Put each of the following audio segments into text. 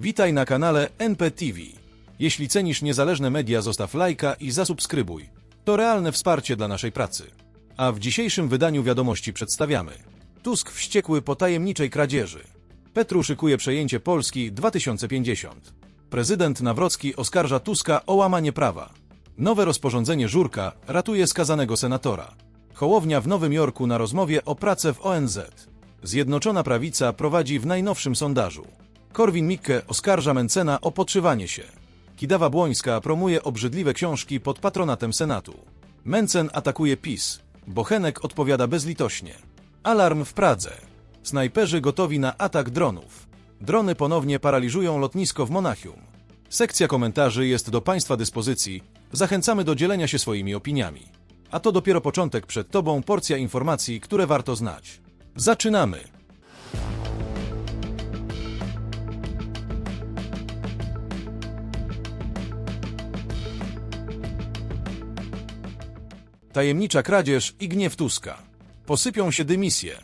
Witaj na kanale NPTV. Jeśli cenisz niezależne media, zostaw lajka i zasubskrybuj. To realne wsparcie dla naszej pracy. A w dzisiejszym wydaniu wiadomości przedstawiamy. Tusk wściekły po tajemniczej kradzieży. Petru szykuje przejęcie Polski 2050. Prezydent Nawrocki oskarża Tuska o łamanie prawa. Nowe rozporządzenie Żurka ratuje skazanego senatora. Hołownia w Nowym Jorku na rozmowie o pracę w ONZ. Zjednoczona Prawica prowadzi w najnowszym sondażu. Korwin-Mikke oskarża Mencena o podszywanie się. Kidawa Błońska promuje obrzydliwe książki pod patronatem Senatu. Mencen atakuje PiS. Bochenek odpowiada bezlitośnie. Alarm w Pradze. Snajperzy gotowi na atak dronów. Drony ponownie paraliżują lotnisko w Monachium. Sekcja komentarzy jest do Państwa dyspozycji. Zachęcamy do dzielenia się swoimi opiniami. A to dopiero początek przed Tobą porcja informacji, które warto znać. Zaczynamy! Tajemnicza kradzież i gniew Tuska. Posypią się dymisje.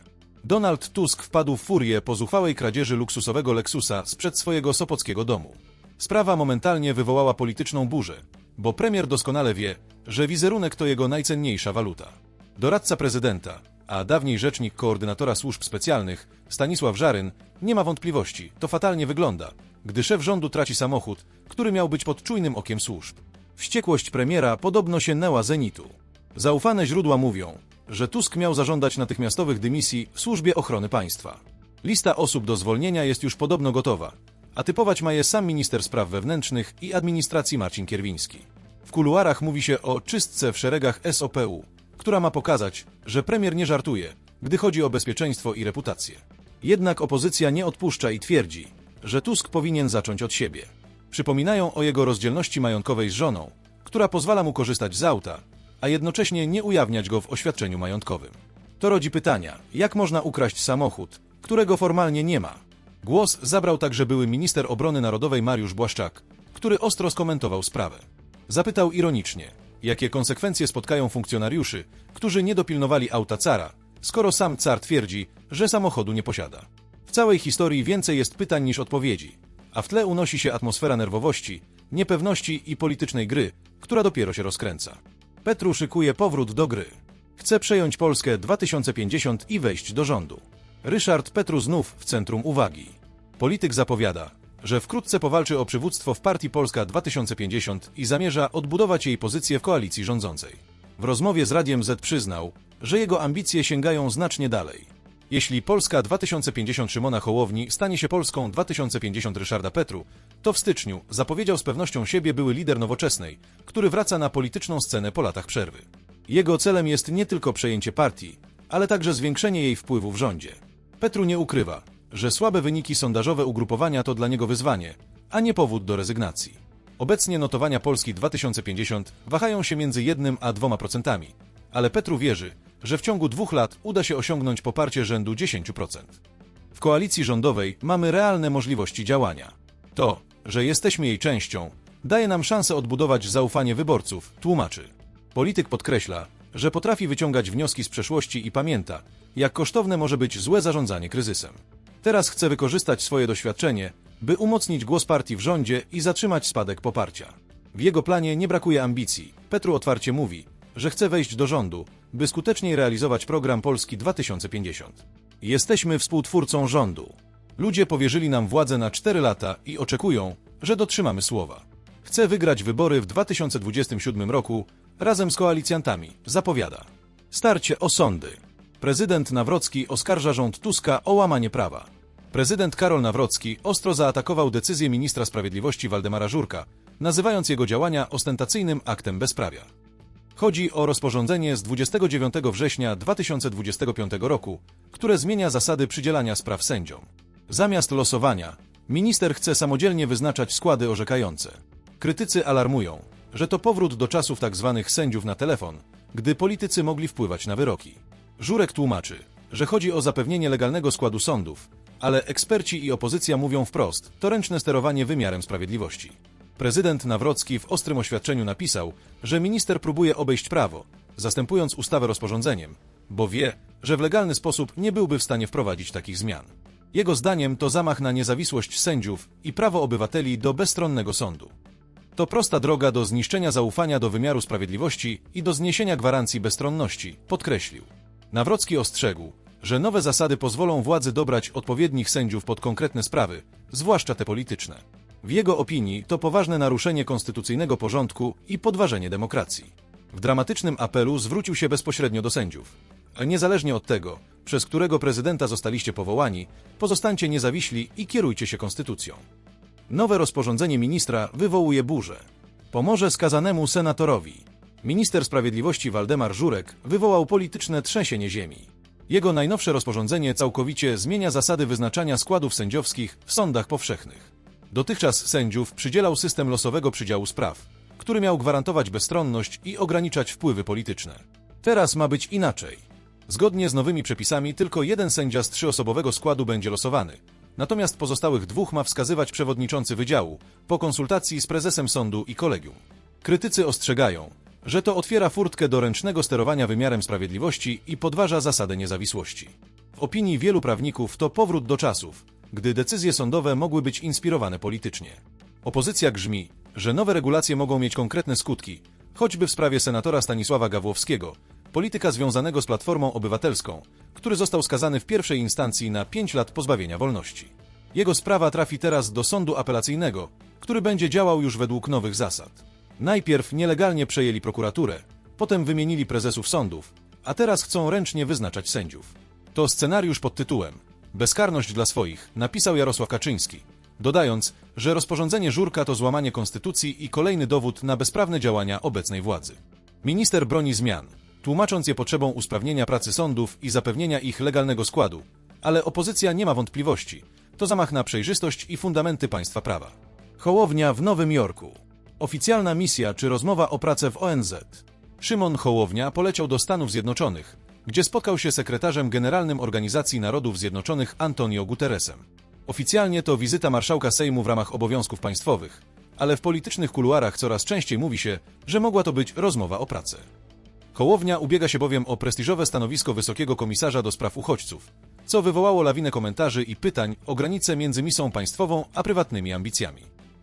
Donald Tusk wpadł w furię po zuchwałej kradzieży luksusowego Lexusa sprzed swojego sopockiego domu. Sprawa momentalnie wywołała polityczną burzę, bo premier doskonale wie, że wizerunek to jego najcenniejsza waluta. Doradca prezydenta, a dawniej rzecznik koordynatora służb specjalnych, Stanisław Żaryn, nie ma wątpliwości, to fatalnie wygląda, gdy szef rządu traci samochód, który miał być pod czujnym okiem służb. Wściekłość premiera podobno sięgnęła zenitu. Zaufane źródła mówią, że Tusk miał zażądać natychmiastowych dymisji w służbie ochrony państwa. Lista osób do zwolnienia jest już podobno gotowa, a typować ma je sam minister spraw wewnętrznych i administracji Marcin Kierwiński. W kuluarach mówi się o czystce w szeregach SOPU, która ma pokazać, że premier nie żartuje, gdy chodzi o bezpieczeństwo i reputację. Jednak opozycja nie odpuszcza i twierdzi, że Tusk powinien zacząć od siebie. Przypominają o jego rozdzielności majątkowej z żoną, która pozwala mu korzystać z auta, a jednocześnie nie ujawniać go w oświadczeniu majątkowym. To rodzi pytania, jak można ukraść samochód, którego formalnie nie ma. Głos zabrał także były minister obrony narodowej Mariusz Błaszczak, który ostro skomentował sprawę. Zapytał ironicznie, jakie konsekwencje spotkają funkcjonariuszy, którzy nie dopilnowali auta cara, skoro sam car twierdzi, że samochodu nie posiada. W całej historii więcej jest pytań niż odpowiedzi, a w tle unosi się atmosfera nerwowości, niepewności i politycznej gry, która dopiero się rozkręca. Petru szykuje powrót do gry. Chce przejąć Polskę 2050 i wejść do rządu. Ryszard Petru znów w centrum uwagi. Polityk zapowiada, że wkrótce powalczy o przywództwo w partii Polska 2050 i zamierza odbudować jej pozycję w koalicji rządzącej. W rozmowie z Radiem Z przyznał, że jego ambicje sięgają znacznie dalej. Jeśli Polska 2050 Szymona Hołowni stanie się Polską 2050 Ryszarda Petru, to w styczniu zapowiedział z pewnością siebie były lider nowoczesnej, który wraca na polityczną scenę po latach przerwy. Jego celem jest nie tylko przejęcie partii, ale także zwiększenie jej wpływu w rządzie. Petru nie ukrywa, że słabe wyniki sondażowe ugrupowania to dla niego wyzwanie, a nie powód do rezygnacji. Obecnie notowania Polski 2050 wahają się między 1 a 2%, ale Petru wierzy, że w ciągu dwóch lat uda się osiągnąć poparcie rzędu 10%. W koalicji rządowej mamy realne możliwości działania. To, że jesteśmy jej częścią, daje nam szansę odbudować zaufanie wyborców, tłumaczy. Polityk podkreśla, że potrafi wyciągać wnioski z przeszłości i pamięta, jak kosztowne może być złe zarządzanie kryzysem. Teraz chce wykorzystać swoje doświadczenie, by umocnić głos partii w rządzie i zatrzymać spadek poparcia. W jego planie nie brakuje ambicji. Petru otwarcie mówi, że chce wejść do rządu, by skuteczniej realizować program Polski 2050. Jesteśmy współtwórcą rządu. Ludzie powierzyli nam władzę na 4 lata i oczekują, że dotrzymamy słowa. Chcę wygrać wybory w 2027 roku razem z koalicjantami, zapowiada. Starcie o sądy. Prezydent Nawrocki oskarża rząd Tuska o łamanie prawa. Prezydent Karol Nawrocki ostro zaatakował decyzję ministra sprawiedliwości Waldemara Żurka, nazywając jego działania ostentacyjnym aktem bezprawia. Chodzi o rozporządzenie z 29 września 2025 roku, które zmienia zasady przydzielania spraw sędziom. Zamiast losowania, minister chce samodzielnie wyznaczać składy orzekające. Krytycy alarmują, że to powrót do czasów tzw. sędziów na telefon, gdy politycy mogli wpływać na wyroki. Żurek tłumaczy, że chodzi o zapewnienie legalnego składu sądów, ale eksperci i opozycja mówią wprost, to ręczne sterowanie wymiarem sprawiedliwości. Prezydent Nawrocki w ostrym oświadczeniu napisał, że minister próbuje obejść prawo, zastępując ustawę rozporządzeniem, bo wie, że w legalny sposób nie byłby w stanie wprowadzić takich zmian. Jego zdaniem to zamach na niezawisłość sędziów i prawo obywateli do bezstronnego sądu. To prosta droga do zniszczenia zaufania do wymiaru sprawiedliwości i do zniesienia gwarancji bezstronności, podkreślił. Nawrocki ostrzegł, że nowe zasady pozwolą władzy dobrać odpowiednich sędziów pod konkretne sprawy, zwłaszcza te polityczne. W jego opinii to poważne naruszenie konstytucyjnego porządku i podważenie demokracji. W dramatycznym apelu zwrócił się bezpośrednio do sędziów. Niezależnie od tego, przez którego prezydenta zostaliście powołani, pozostańcie niezawiśli i kierujcie się konstytucją. Nowe rozporządzenie ministra wywołuje burzę. Pomoże skazanemu senatorowi. Minister sprawiedliwości Waldemar Żurek wywołał polityczne trzęsienie ziemi. Jego najnowsze rozporządzenie całkowicie zmienia zasady wyznaczania składów sędziowskich w sądach powszechnych. Dotychczas sędziów przydzielał system losowego przydziału spraw, który miał gwarantować bezstronność i ograniczać wpływy polityczne. Teraz ma być inaczej. Zgodnie z nowymi przepisami tylko jeden sędzia z trzyosobowego składu będzie losowany, natomiast pozostałych dwóch ma wskazywać przewodniczący wydziału po konsultacji z prezesem sądu i kolegium. Krytycy ostrzegają, że to otwiera furtkę do ręcznego sterowania wymiarem sprawiedliwości i podważa zasadę niezawisłości. W opinii wielu prawników to powrót do czasów, gdy decyzje sądowe mogły być inspirowane politycznie. Opozycja grzmi, że nowe regulacje mogą mieć konkretne skutki, choćby w sprawie senatora Stanisława Gawłowskiego, polityka związanego z Platformą Obywatelską, który został skazany w pierwszej instancji na 5 lat pozbawienia wolności. Jego sprawa trafi teraz do sądu apelacyjnego, który będzie działał już według nowych zasad. Najpierw nielegalnie przejęli prokuraturę, potem wymienili prezesów sądów, a teraz chcą ręcznie wyznaczać sędziów. To scenariusz pod tytułem Bezkarność dla swoich, napisał Jarosław Kaczyński, dodając, że rozporządzenie Żurka to złamanie konstytucji i kolejny dowód na bezprawne działania obecnej władzy. Minister broni zmian, tłumacząc je potrzebą usprawnienia pracy sądów i zapewnienia ich legalnego składu, ale opozycja nie ma wątpliwości. To zamach na przejrzystość i fundamenty państwa prawa. Hołownia w Nowym Jorku. Oficjalna misja czy rozmowa o pracę w ONZ. Szymon Hołownia poleciał do Stanów Zjednoczonych, gdzie spotkał się sekretarzem generalnym Organizacji Narodów Zjednoczonych Antonio Guterresem. Oficjalnie to wizyta marszałka Sejmu w ramach obowiązków państwowych, ale w politycznych kuluarach coraz częściej mówi się, że mogła to być rozmowa o pracę. Hołownia ubiega się bowiem o prestiżowe stanowisko wysokiego komisarza do spraw uchodźców, co wywołało lawinę komentarzy i pytań o granice między misją państwową a prywatnymi ambicjami.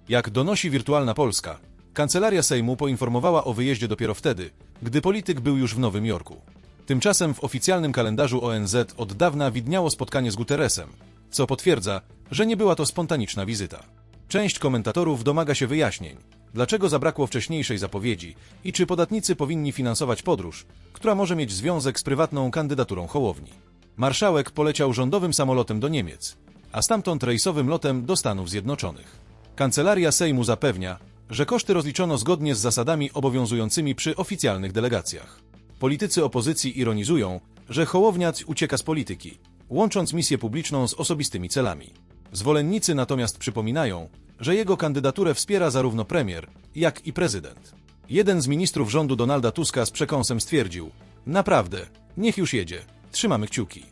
Jak donosi Wirtualna Polska, Kancelaria Sejmu poinformowała o wyjeździe dopiero wtedy, gdy polityk był już w Nowym Jorku. Tymczasem w oficjalnym kalendarzu ONZ od dawna widniało spotkanie z Guterresem, co potwierdza, że nie była to spontaniczna wizyta. Część komentatorów domaga się wyjaśnień, dlaczego zabrakło wcześniejszej zapowiedzi i czy podatnicy powinni finansować podróż, która może mieć związek z prywatną kandydaturą Hołowni. Marszałek poleciał rządowym samolotem do Niemiec, a stamtąd rejsowym lotem do Stanów Zjednoczonych. Kancelaria Sejmu zapewnia, że koszty rozliczono zgodnie z zasadami obowiązującymi przy oficjalnych delegacjach. Politycy opozycji ironizują, że Hołowniac ucieka z polityki, łącząc misję publiczną z osobistymi celami. Zwolennicy natomiast przypominają, że jego kandydaturę wspiera zarówno premier, jak i prezydent. Jeden z ministrów rządu Donalda Tuska z przekąsem stwierdził: Naprawdę, niech już jedzie, trzymamy kciuki.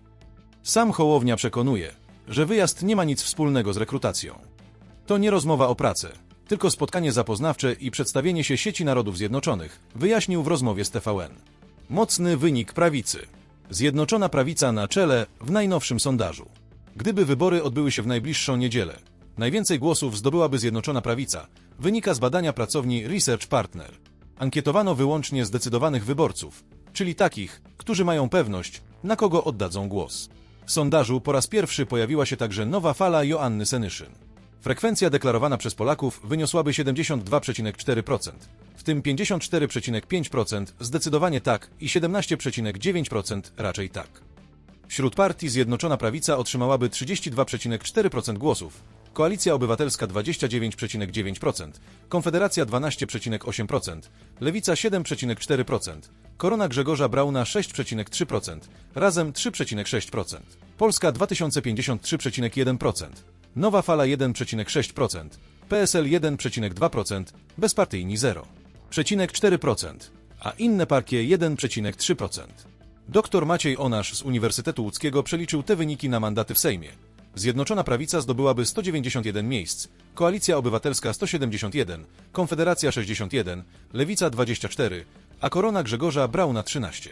Sam Hołownia przekonuje, że wyjazd nie ma nic wspólnego z rekrutacją. To nie rozmowa o pracę, tylko spotkanie zapoznawcze i przedstawienie się sieci Narodów Zjednoczonych, wyjaśnił w rozmowie z TVN. Mocny wynik prawicy. Zjednoczona prawica na czele w najnowszym sondażu. Gdyby wybory odbyły się w najbliższą niedzielę, najwięcej głosów zdobyłaby Zjednoczona Prawica, wynika z badania pracowni Research Partner. Ankietowano wyłącznie zdecydowanych wyborców, czyli takich, którzy mają pewność, na kogo oddadzą głos. W sondażu po raz pierwszy pojawiła się także nowa fala Joanny Senyszyn. Frekwencja deklarowana przez Polaków wyniosłaby 72,4%, w tym 54,5% zdecydowanie tak i 17,9% raczej tak. Wśród partii Zjednoczona Prawica otrzymałaby 32,4% głosów, Koalicja Obywatelska 29,9%, Konfederacja 12,8%, Lewica 7,4%, Korona Grzegorza Brauna 6,3%, Razem 3,6%, Polska 2053,1%, Nowa Fala 1,6%, PSL 1,2%, Bezpartyjni 0,4%, a inne partie 1,3%. Doktor Maciej Onasz z Uniwersytetu Łódzkiego przeliczył te wyniki na mandaty w Sejmie. Zjednoczona Prawica zdobyłaby 191 miejsc, Koalicja Obywatelska 171, Konfederacja 61, Lewica 24, a Korona Grzegorza Brauna 13.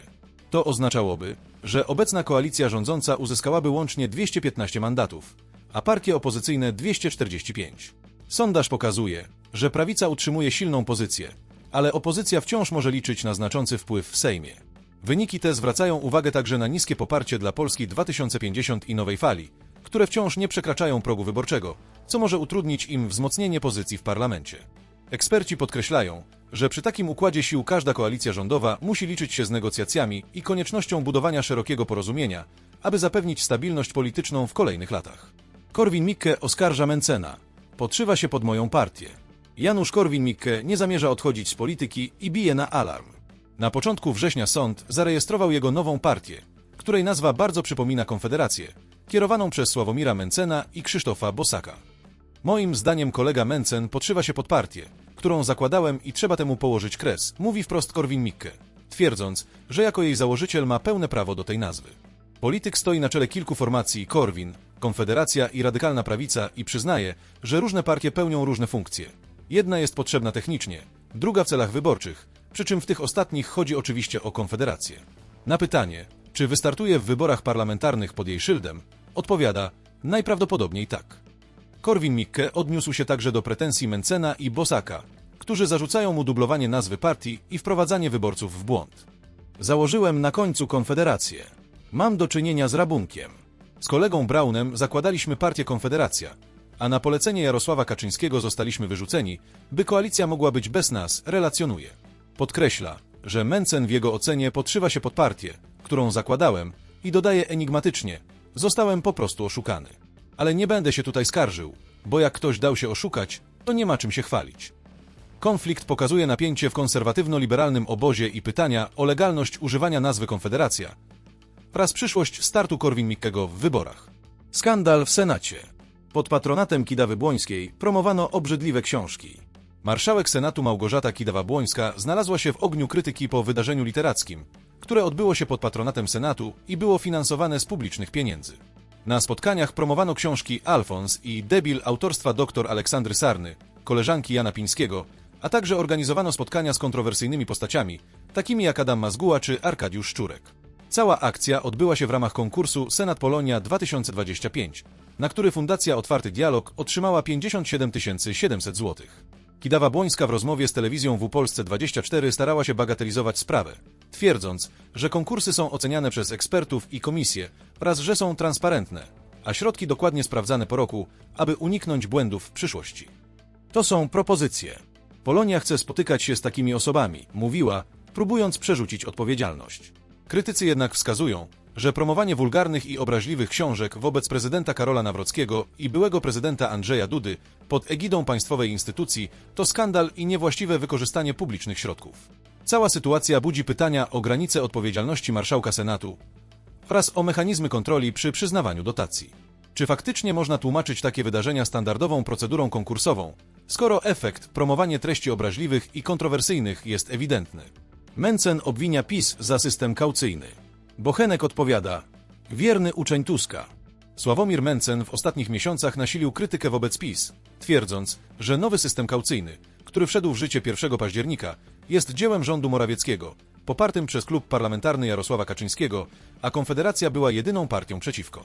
To oznaczałoby, że obecna koalicja rządząca uzyskałaby łącznie 215 mandatów, a partie opozycyjne 245. Sondaż pokazuje, że prawica utrzymuje silną pozycję, ale opozycja wciąż może liczyć na znaczący wpływ w Sejmie. Wyniki te zwracają uwagę także na niskie poparcie dla Polski 2050 i nowej fali, które wciąż nie przekraczają progu wyborczego, co może utrudnić im wzmocnienie pozycji w parlamencie. Eksperci podkreślają, że przy takim układzie sił każda koalicja rządowa musi liczyć się z negocjacjami i koniecznością budowania szerokiego porozumienia, aby zapewnić stabilność polityczną w kolejnych latach. Korwin-Mikke oskarża Mencena. Podszywa się pod moją partię. Janusz Korwin-Mikke nie zamierza odchodzić z polityki i bije na alarm. Na początku września sąd zarejestrował jego nową partię, której nazwa bardzo przypomina Konfederację, kierowaną przez Sławomira Mencena i Krzysztofa Bosaka. Moim zdaniem kolega Mencen podszywa się pod partię, którą zakładałem i trzeba temu położyć kres, mówi wprost Korwin-Mikke, twierdząc, że jako jej założyciel ma pełne prawo do tej nazwy. Polityk stoi na czele kilku formacji Korwin, Konfederacja i Radykalna Prawica i przyznaje, że różne partie pełnią różne funkcje. Jedna jest potrzebna technicznie, druga w celach wyborczych, przy czym w tych ostatnich chodzi oczywiście o Konfederację. Na pytanie, czy wystartuje w wyborach parlamentarnych pod jej szyldem, odpowiada najprawdopodobniej tak. Korwin-Mikke odniósł się także do pretensji Mencena i Bosaka, którzy zarzucają mu dublowanie nazwy partii i wprowadzanie wyborców w błąd. Założyłem na końcu Konfederację. Mam do czynienia z rabunkiem. Z kolegą Braunem zakładaliśmy partię Konfederacja, a na polecenie Jarosława Kaczyńskiego zostaliśmy wyrzuceni, by koalicja mogła być bez nas, relacjonuje. Podkreśla, że Mencen w jego ocenie podszywa się pod partię, którą zakładałem i dodaje enigmatycznie, zostałem po prostu oszukany. Ale nie będę się tutaj skarżył, bo jak ktoś dał się oszukać, to nie ma czym się chwalić. Konflikt pokazuje napięcie w konserwatywno-liberalnym obozie i pytania o legalność używania nazwy Konfederacja oraz przyszłość startu Korwin-Mikkego w wyborach. Skandal w Senacie. Pod patronatem Kidawy-Błońskiej promowano obrzydliwe książki. Marszałek Senatu Małgorzata Kidawa-Błońska znalazła się w ogniu krytyki po wydarzeniu literackim, które odbyło się pod patronatem Senatu i było finansowane z publicznych pieniędzy. Na spotkaniach promowano książki Alfons i Debil autorstwa dr Aleksandry Sarny, koleżanki Jana Pińskiego, a także organizowano spotkania z kontrowersyjnymi postaciami, takimi jak Adam Mazguła czy Arkadiusz Szczurek. Cała akcja odbyła się w ramach konkursu Senat Polonia 2025, na który Fundacja Otwarty Dialog otrzymała 57 700 zł. Kidawa Błońska w rozmowie z telewizją W Polsce 24 starała się bagatelizować sprawę, twierdząc, że konkursy są oceniane przez ekspertów i komisje oraz że są transparentne, a środki dokładnie sprawdzane po roku, aby uniknąć błędów w przyszłości. To są propozycje. Polonia chce spotykać się z takimi osobami, mówiła, próbując przerzucić odpowiedzialność. Krytycy jednak wskazują, że promowanie wulgarnych i obraźliwych książek wobec prezydenta Karola Nawrockiego i byłego prezydenta Andrzeja Dudy pod egidą państwowej instytucji to skandal i niewłaściwe wykorzystanie publicznych środków. Cała sytuacja budzi pytania o granice odpowiedzialności marszałka Senatu oraz o mechanizmy kontroli przy przyznawaniu dotacji. Czy faktycznie można tłumaczyć takie wydarzenia standardową procedurą konkursową, skoro efekt promowanie treści obraźliwych i kontrowersyjnych jest ewidentny? Mencen obwinia PiS za system kaucyjny. Bochenek odpowiada: Wierny uczeń Tuska. Sławomir Mencen w ostatnich miesiącach nasilił krytykę wobec PiS, twierdząc, że nowy system kaucyjny, który wszedł w życie 1 października, jest dziełem rządu Morawieckiego, popartym przez klub parlamentarny Jarosława Kaczyńskiego, a Konfederacja była jedyną partią przeciwko.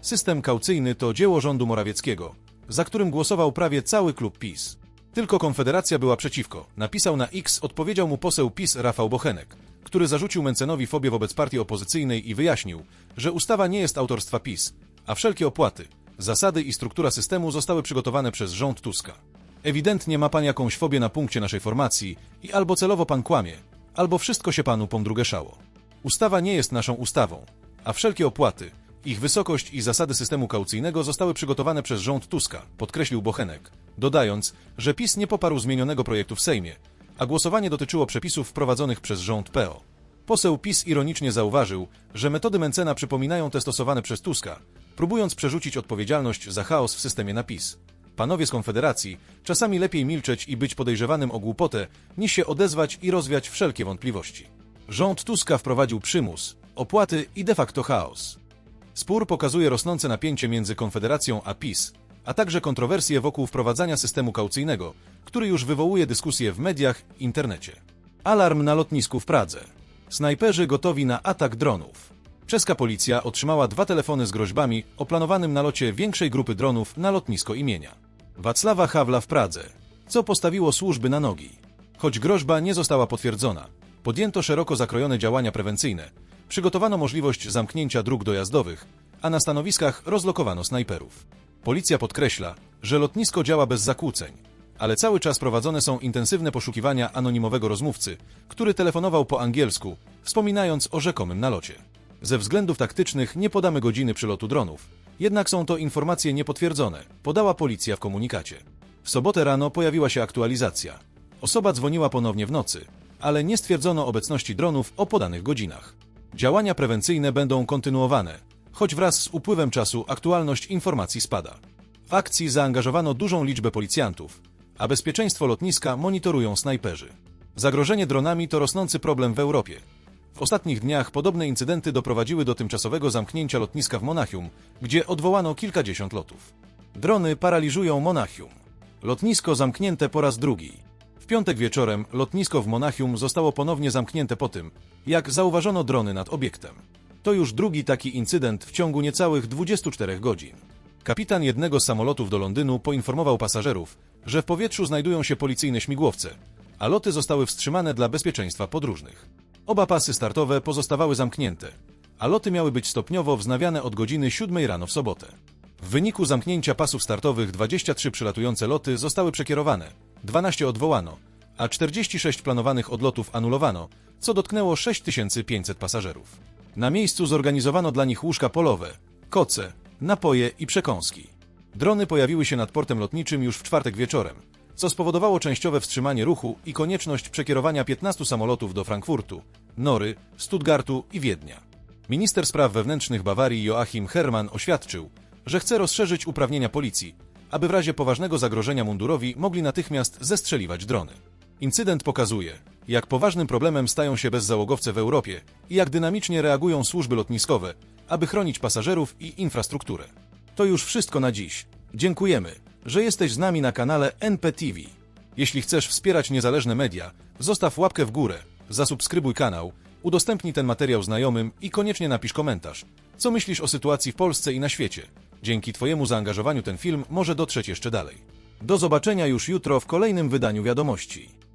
System kaucyjny to dzieło rządu Morawieckiego, za którym głosował prawie cały klub PiS. Tylko Konfederacja była przeciwko. Napisał na X, odpowiedział mu poseł PiS Rafał Bochenek, który zarzucił Mencenowi fobię wobec partii opozycyjnej i wyjaśnił, że ustawa nie jest autorstwa PiS, a wszelkie opłaty, zasady i struktura systemu zostały przygotowane przez rząd Tuska. Ewidentnie ma pan jakąś fobię na punkcie naszej formacji i albo celowo pan kłamie, albo wszystko się panu pomdrugeszało. Ustawa nie jest naszą ustawą, a wszelkie opłaty, ich wysokość i zasady systemu kaucyjnego zostały przygotowane przez rząd Tuska, podkreślił Bochenek, dodając, że PiS nie poparł zmienionego projektu w Sejmie, a głosowanie dotyczyło przepisów wprowadzonych przez rząd PO. Poseł PiS ironicznie zauważył, że metody Mencena przypominają te stosowane przez Tuska, próbując przerzucić odpowiedzialność za chaos w systemie na PiS. Panowie z Konfederacji, czasami lepiej milczeć i być podejrzewanym o głupotę, niż się odezwać i rozwiać wszelkie wątpliwości. Rząd Tuska wprowadził przymus, opłaty i de facto chaos. Spór pokazuje rosnące napięcie między Konfederacją a PiS, a także kontrowersje wokół wprowadzania systemu kaucyjnego, który już wywołuje dyskusje w mediach i internecie. Alarm na lotnisku w Pradze. Snajperzy gotowi na atak dronów. Czeska policja otrzymała dwa telefony z groźbami o planowanym nalocie większej grupy dronów na lotnisko imienia Wacława Hawla w Pradze, co postawiło służby na nogi. Choć groźba nie została potwierdzona, podjęto szeroko zakrojone działania prewencyjne, przygotowano możliwość zamknięcia dróg dojazdowych, a na stanowiskach rozlokowano snajperów. Policja podkreśla, że lotnisko działa bez zakłóceń, ale cały czas prowadzone są intensywne poszukiwania anonimowego rozmówcy, który telefonował po angielsku, wspominając o rzekomym nalocie. Ze względów taktycznych nie podamy godziny przylotu dronów, jednak są to informacje niepotwierdzone, podała policja w komunikacie. W sobotę rano pojawiła się aktualizacja. Osoba dzwoniła ponownie w nocy, ale nie stwierdzono obecności dronów o podanych godzinach. Działania prewencyjne będą kontynuowane, choć wraz z upływem czasu aktualność informacji spada. W akcji zaangażowano dużą liczbę policjantów, a bezpieczeństwo lotniska monitorują snajperzy. Zagrożenie dronami to rosnący problem w Europie. W ostatnich dniach podobne incydenty doprowadziły do tymczasowego zamknięcia lotniska w Monachium, gdzie odwołano kilkadziesiąt lotów. Drony paraliżują Monachium. Lotnisko zamknięte po raz drugi. W piątek wieczorem lotnisko w Monachium zostało ponownie zamknięte po tym, jak zauważono drony nad obiektem. To już drugi taki incydent w ciągu niecałych 24 godzin. Kapitan jednego z samolotów do Londynu poinformował pasażerów, że w powietrzu znajdują się policyjne śmigłowce, a loty zostały wstrzymane dla bezpieczeństwa podróżnych. Oba pasy startowe pozostawały zamknięte, a loty miały być stopniowo wznawiane od godziny 7 rano w sobotę. W wyniku zamknięcia pasów startowych 23 przylatujące loty zostały przekierowane, 12 odwołano, a 46 planowanych odlotów anulowano, co dotknęło 6500 pasażerów. Na miejscu zorganizowano dla nich łóżka polowe, koce, napoje i przekąski. Drony pojawiły się nad portem lotniczym już w czwartek wieczorem, co spowodowało częściowe wstrzymanie ruchu i konieczność przekierowania 15 samolotów do Frankfurtu, Nory, Stuttgartu i Wiednia. Minister spraw wewnętrznych Bawarii Joachim Herrmann oświadczył, że chce rozszerzyć uprawnienia policji, aby w razie poważnego zagrożenia mundurowi mogli natychmiast zestrzeliwać drony. Incydent pokazuje, jak poważnym problemem stają się bezzałogowce w Europie i jak dynamicznie reagują służby lotniskowe, aby chronić pasażerów i infrastrukturę. To już wszystko na dziś. Dziękujemy, że jesteś z nami na kanale NPTV. Jeśli chcesz wspierać niezależne media, zostaw łapkę w górę, zasubskrybuj kanał, udostępnij ten materiał znajomym i koniecznie napisz komentarz. Co myślisz o sytuacji w Polsce i na świecie? Dzięki Twojemu zaangażowaniu ten film może dotrzeć jeszcze dalej. Do zobaczenia już jutro w kolejnym wydaniu wiadomości.